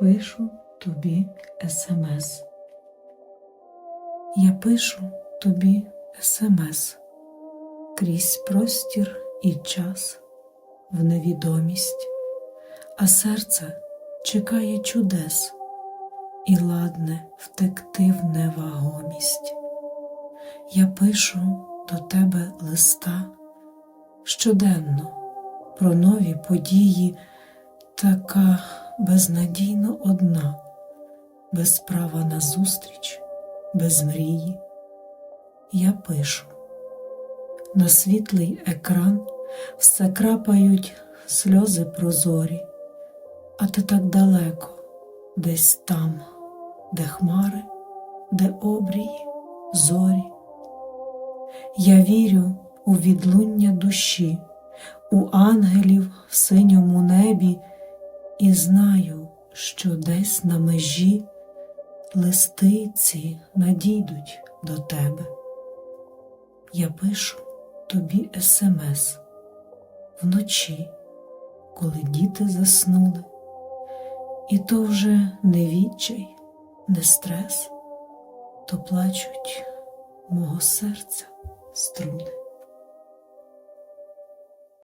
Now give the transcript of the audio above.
Пишу тобі смс. Я пишу тобі смс крізь простір і час в невідомість, а серце чекає чудес і ладне втекти в невагомість. Я пишу до тебе листа щоденно про нові події, така безнадійно одна, без права на зустріч, без мрії. Я пишу на світлий екран все крапають сльози прозорі, а ти так далеко, десь там, де хмари, де обрії, зорі. Я вірю у відлуння душі, у ангелів в синьому небі, і знаю, що десь на межі листиці надійдуть до тебе. Я пишу тобі смс вночі, коли діти заснули, і то вже не відчай, не стрес, то плачуть мого серця струни.